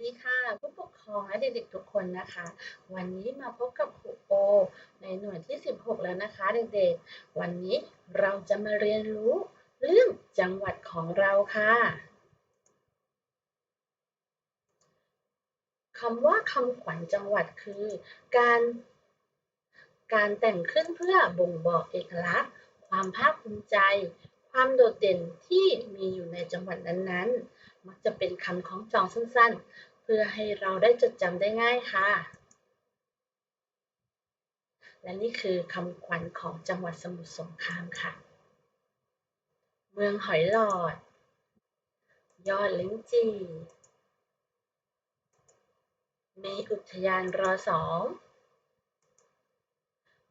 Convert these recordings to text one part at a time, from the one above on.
ดีค่ะผู้ปกครองและเด็กๆทุกคนนะคะ วันนี้มาพบกับครูโอ ในหน่วยที่ 16 แล้วนะคะเด็กๆ วันนี้เราจะมาเรียนรู้เรื่องจังหวัดของเราค่ะคำว่าคำขวัญจังหวัดคือ การการแต่งขึ้นเพื่อบ่งบอกเอกลักษณ์ ความภาคภูมิใจ ความโดดเด่นที่มีอยู่ในจังหวัดนั้นๆมักจะเป็นคำคล้องจองสั้น พื่อให้เราได้จดจำได้ง่ายค่ะ และนี่คือคำขวัญของจังหวัดสมุทรสงครามค่ะ เมืองหอยหลอด ยอดลิ้นจี่มีอุทยานรอสอง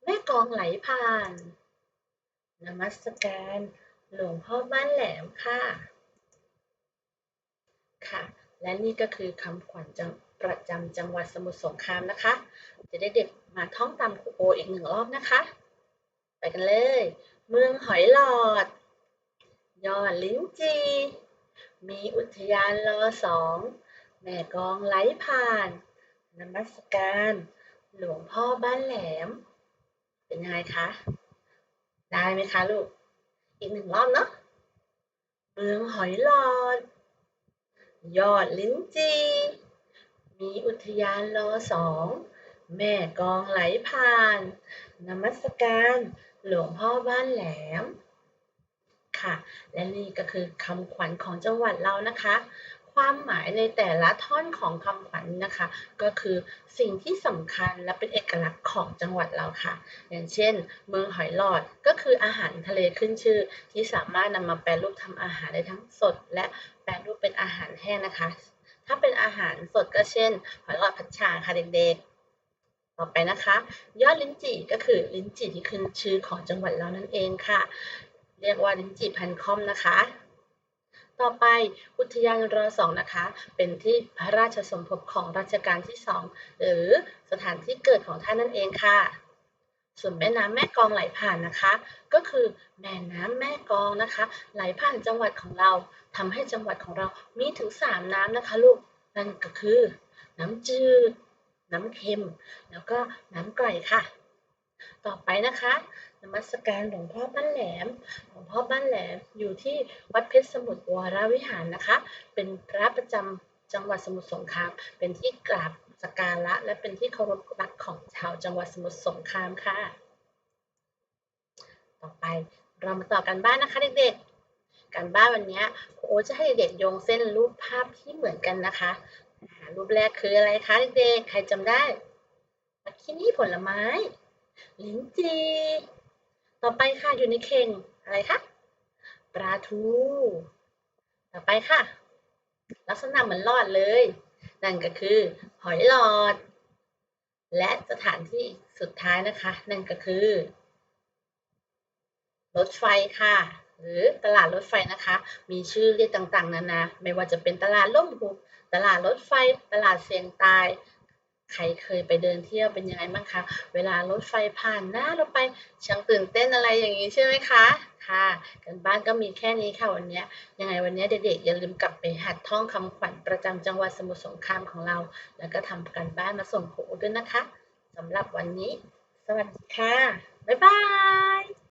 แม่กองไหลผ่าน นมัสการหลวงพ่อบ้านแหลมค่ะค่ะ และนี่ก็คือคำขวัญประจำจังหวัดสมุทรสงครามนะคะ จะได้เด็กมาท่องตามครูโออีกหนึ่งรอบนะคะ ไปกันเลย เมืองหอยหลอด ยอดลิ้นจี มีอุทยานรอสอง แม่กองไหลผ่าน นมัสการ หลวงพ่อบ้านแหลม เป็นยังไงคะ ได้ไหมคะลูก อีกหนึ่งรอบเนาะ เมืองหอยหลอด ยอดลิ้นจี มีอุทยานรอสอง แม่กองไหลผ่าน นมัสการหลวงพ่อบ้านแหลม ค่ะ และนี่ก็คือคำขวัญของจังหวัดเรานะคะ ความหมายในแต่ละท่อนของคำขวัญนนะคะ ก็คือสิ่งที่สำคัญและเป็นเอกลักษณ์ของจังหวัดเราค่ะ อย่างเช่น เมืองหอยหลอดก็คืออาหารทะเลขึ้นชื่อ ที่สามารถนำมาแปรรูปทำอาหารได้ทั้งสด และแปรรูปเป็นอาหารแห้งนะคะ ถ้าเป็นอาหารสดก็เช่น หอยหลอดผัดชาค่ะเด็กๆต่อไปนะคะ ยอดลิ้นจี่ก็คือลิ้นจี่ที่ขึ้นชื่อของจังหวัดเรานั่นเองค่ะ เรียกว่าลิ้นจี่พันคอมนะคะ ต่อไปอุทยานรอสองนะคะ เป็นที่พระราชสมภพของรัชกาลที่สองหรือสถานที่เกิดของท่านนั่นเองค่ะ ส่วนแม่น้ำแม่กองไหลผ่านนะคะ ก็คือแม่น้ำแม่กองนะคะ ไหลผ่านจังหวัดของเราทำให้จังหวัดของเรามีถึง3น้ำนะคะลูกนั่นก็คือ น้ำจืด น้ำเค็ม แล้วก็น้ำกร่อยค่ะ ต่อไปนะคะ นมัสการหลวงพ่อบ้านแหลม หลวงพ่อบ้านแหลมอยู่ที่วัดเพชรสมุทรวรวิหารนะคะ เป็นพระประจำจังหวัดสมุทรสงคราม เป็นที่กราบสักการะ และเป็นที่เคารพรักของชาวจังหวัดสมุทรสงครามค่ะ ต่อไปเรามาต่อกันบ้านนะคะเด็กๆ การบ้านวันนี้โอจะให้เด็กๆโยงเส้นรูปภาพที่เหมือนกันนะคะ รูปแรกคืออะไรคะเด็กๆ ใครจำได้มัคคินี่ผลไม้ ลิ้นจี่ ต่อไปค่ะอยู่ในเข่งอะไรคะปลาทู ต่อไปค่ะ ลักษณะเหมือนหลอดเลย นั่นก็คือ หอยหลอด และสถานที่สุดท้ายนะคะ นั่นก็คือ รถไฟค่ะ หรือตลาดรถไฟนะคะ มีชื่อเรียกต่างๆนานาไม่ว่าจะเป็นตลาดล่มหุบตลาดรถไฟ ตลาดเสียงตาย ใครเคยไปเดินเที่ยวเป็นยังไงบ้างคะ เวลารถไฟผ่านหน้าเราไปช่างตื่นเต้นอะไรอย่างนี้ใช่ไหมคะ ค่ะ กันบ้านก็มีแค่นี้ค่ะวันนี้ ยังไงวันนี้เด็กๆอย่าลืมกลับไปหัดท่องคำขวัญประจำจังหวัดสมุทรสงครามของเรา แล้วก็ทำกันบ้านมาส่งครูด้วยนะคะสำหรับวันนี้ สวัสดีค่ะ บ๊ายบาย